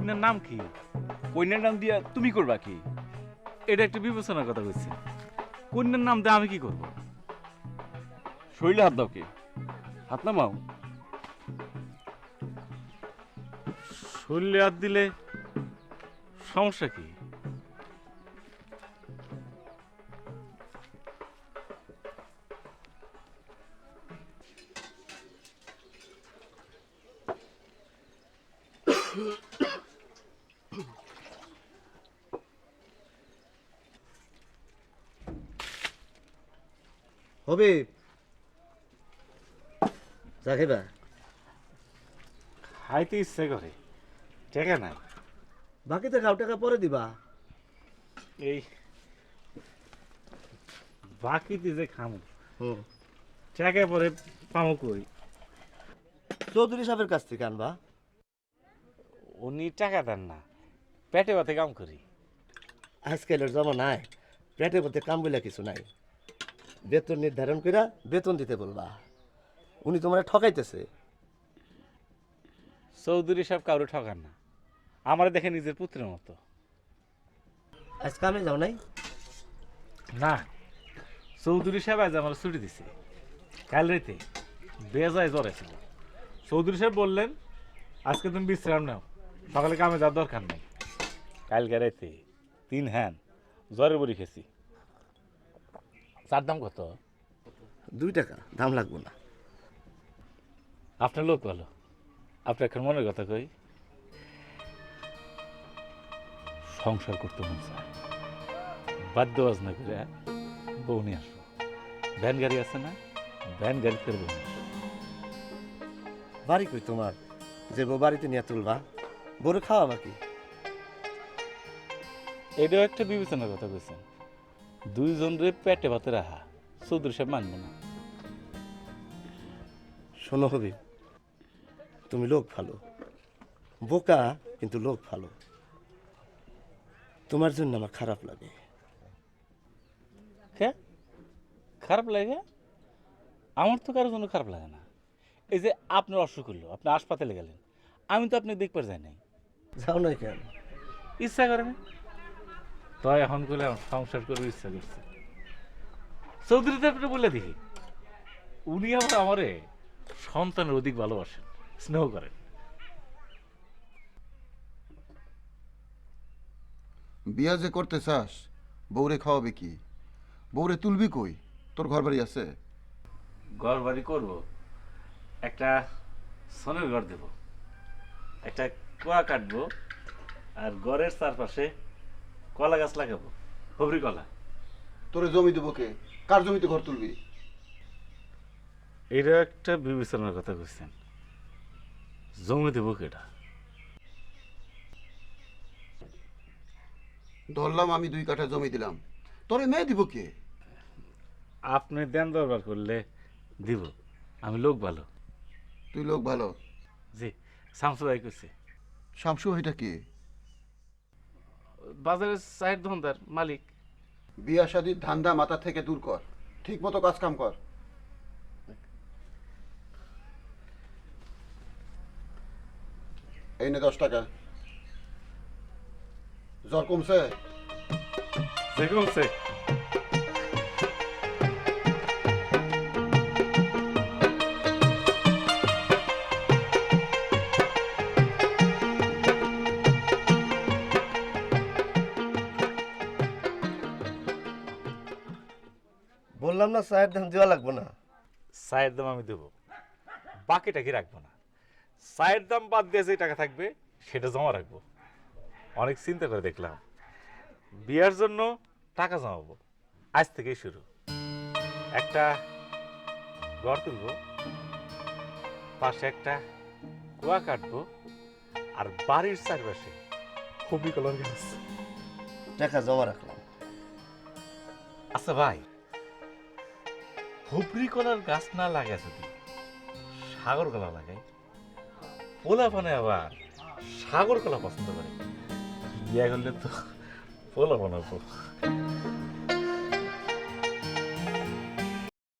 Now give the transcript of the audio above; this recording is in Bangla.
নাম কি? কন্যার নাম দিয়া তুমি করবা কি? এটা একটা বিবেচনার কথা বলছি কন্যার নাম দিয়ে আমি কি করব? শরীরে হাত দাও কে? হাত নামাও। শরীরে হাত দিলে সমস্যা কি? হবে জাকিবা খাইতে ইচ্ছে করে। টাকা নাই। বাকিতে খাও টাকা পরে দিবা। এই বাকিতে যে খামো হুম টাকা পরে পামো কই? চৌধুরী সাহেবের কাছ থেকে আনবা। উনি টাকা দেন না পেটে ভাতে কাম করি। আজকালের জমা নাই পেটে পথে কাম বলে কিছু নাই। বেতন নির্ধারণ কইরা বেতন দিতে বলবা। উনি তোমার ঠকাইতেছে। চৌধুরী সাহেব কাউরে ঠকান না। আমার দেখে নিজের পুত্রের মতো। আজ কামে যাও নাই? না। চৌধুরী সাহেব আজ আমার ছুটি দিছে। কাল রাতে বেজায় জ্বর ছিল চৌধুরী সাহেব বললেন আজকে তুমি বিশ্রাম নাও। সকালে কামে যাওয়ার দরকার নেই। কালকে রাতে তিন হ্যান জ্বরের বড়ি খেয়েছি। চার দাম কত? দুই টাকা দাম লাগবো না। আপনার লোক ভালো। আপনার এখন মনের কথা কই? সংসার করতে মন চায়। বাদ্য বাজনা করে বউ নিয়ে আসব ভ্যান গাড়ি আছে না? ভ্যান গাড়িতে বউ বাড়ি কই তোমার? যে বউ বাড়িতে নিয়ে তুলবা। বড় খাওয়া বাকি এটাও একটা বিবেচনার কথা কইছেন। দুইজন রে পেটে ভাতে রাহা চৌধুরী সাহেব মানবো না। শোনো হবি তুমি লোক ভালো। বোকা কিন্তু লোক ভালো। তোমার জন্য আমার খারাপ লাগে। কে? খারাপ লাগে? আমার তো কারোর জন্য খারাপ লাগে না। এই যে আপনার অসুখ হলো আপনি হাসপাতালে গেলেন আমি তো আপনি দেখবার যাই নাই। যাও না কেন? ইচ্ছা করে তাই এখন করে সংসার করবে ইচ্ছা করছে। চৌধুরী আপনি বলে দেখি উনি আবার আমারে সন্তানের অধিক ভালোবাসেন স্নেহ করেন। বিয়া যে করতে চাস বউরে খাওয়াবে কি? বউরে তুলবি কই? তোর ঘর বাড়ি আছে? ঘর বাড়ি করব। একটা সনের ঘর দেব। একটা কুয়া কাটবো আর ঘরের চারপাশে কলা গাছ লাগাবো। হবরি কলা। তোরে জমি দেবো কে? কার জমিতে ঘর তুলবি? এটা একটা বিবেচনার কথা কইছেন। জমি দেবো কেটা ধরলাম আমি দুই কাঠা জমি দিলাম। তোরে মেয়ে দিব কে? আপনি দেন দরবার করলে দিব। আমি লোক ভালো। তুই লোক ভালো। জি শামসু ভাই কইছে। শামসু ভাইটা কি? বাজারের চায়ের দোকানদার মালিক। বিয়া শাদির ধান্দা মাথা থেকে দূর কর। ঠিক মতো কাজ কাম কর। এই নে দশ টাকা। জ্বর কমছে? যে কমছে। বললাম না চায়ের দাম দেওয়া লাগবো না। চায়ের দাম আমি দেবো। বাকিটা কি রাখব না? চায়ের দাম বাদ দিয়ে যে টাকা থাকবে সেটা জমা রাখব। অনেক চিন্তা করে দেখলাম। বিয়ার জন্য টাকা জমাবো। আজ থেকেই শুরু। একটা ঘর তুলবো পাশে একটা কুয়া কাটবো আর বাড়ির চারপাশে খুবই কলার গাছ টাকা জমা রাখলাম। আচ্ছা ভাই। হুবরি কলার গাছ না লাগে যদি, সাগর কলা লাগে পোলা পানে আবার সাগর কলা পছন্দ করে। বিয়া করলে তো পোলা বানাবো।